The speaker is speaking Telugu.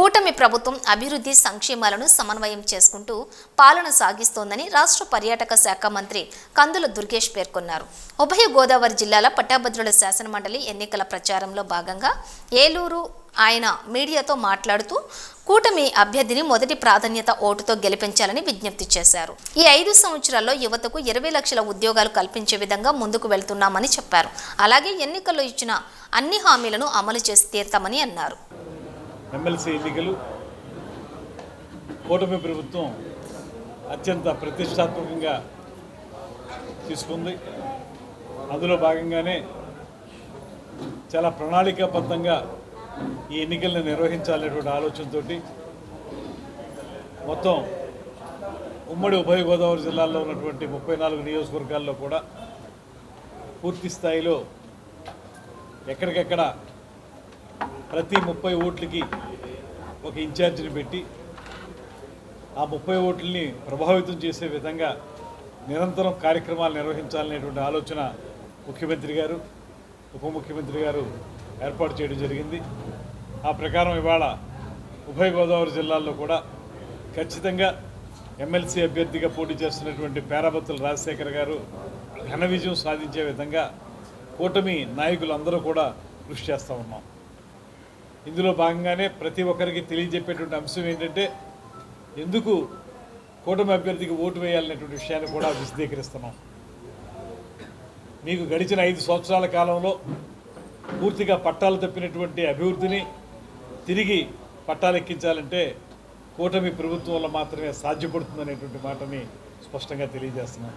కూటమి ప్రభుత్వం అభివృద్ధి సంక్షేమాలను సమన్వయం చేసుకుంటూ పాలన సాగిస్తోందని రాష్ట్ర పర్యాటక శాఖ మంత్రి కందుల దుర్గేష్ పేర్కొన్నారు. ఉభయ గోదావరి జిల్లాల పట్టాభద్రుల శాసనమండలి ఎన్నికల ప్రచారంలో భాగంగా ఏలూరు ఆయన మీడియాతో మాట్లాడుతూ కూటమి అభ్యర్థిని మొదటి ప్రాధాన్యత ఓటుతో గెలిపించాలని విజ్ఞప్తి చేశారు. ఈ ఐదు సంవత్సరాల్లో యువతకు ఇరవై లక్షల ఉద్యోగాలు కల్పించే విధంగా ముందుకు వెళ్తున్నామని చెప్పారు. అలాగే ఎన్నికల్లో ఇచ్చిన అన్ని హామీలను అమలు చేసి తీరుతామని అన్నారు. ఎమ్మెల్సీ ఎన్నికలు కూటమి ప్రభుత్వం అత్యంత ప్రతిష్టాత్మకంగా తీసుకుంది. అందులో భాగంగానే చాలా ప్రణాళికాబద్ధంగా ఈ ఎన్నికలను నిర్వహించాలనేటువంటి ఆలోచనతో మొత్తం ఉమ్మడి ఉభయ గోదావరి జిల్లాల్లో ఉన్నటువంటి ముప్పై నాలుగు నియోజకవర్గాల్లో కూడా పూర్తి స్థాయిలో ఎక్కడికెక్కడ ప్రతి ముప్పై ఓట్లకి ఒక ఇన్ఛార్జిని పెట్టి ఆ ముప్పై ఓట్లని ప్రభావితం చేసే విధంగా నిరంతరం కార్యక్రమాలు నిర్వహించాలనేటువంటి ఆలోచన ముఖ్యమంత్రి గారు ఉప ముఖ్యమంత్రి గారు ఏర్పాటు చేయడం జరిగింది. ఆ ప్రకారం ఇవాళ ఉభయ గోదావరి జిల్లాల్లో కూడా ఖచ్చితంగా ఎమ్మెల్సీ అభ్యర్థిగా పోటీ చేస్తున్నటువంటి పేరాబత్తుల రాజశేఖర్ గారు ఘన విజయం సాధించే విధంగా కూటమి నాయకులందరూ కూడా కృషి చేస్తూ ఉన్నాం. ఇందులో భాగంగానే ప్రతి ఒక్కరికి తెలియజెప్పేటువంటి అంశం ఏంటంటే ఎందుకు కూటమి అభ్యర్థికి ఓటు వేయాలనేటువంటి విషయాన్ని కూడా విశదీకరిస్తున్నాం. మీకు గడిచిన ఐదు సంవత్సరాల కాలంలో పూర్తిగా పట్టాలు తప్పినటువంటి అభివృద్ధిని తిరిగి పట్టాలెక్కించాలంటే కూటమి ప్రభుత్వంలో మాత్రమే సాధ్యపడుతుందనేటువంటి మాటని స్పష్టంగా తెలియజేస్తున్నాం.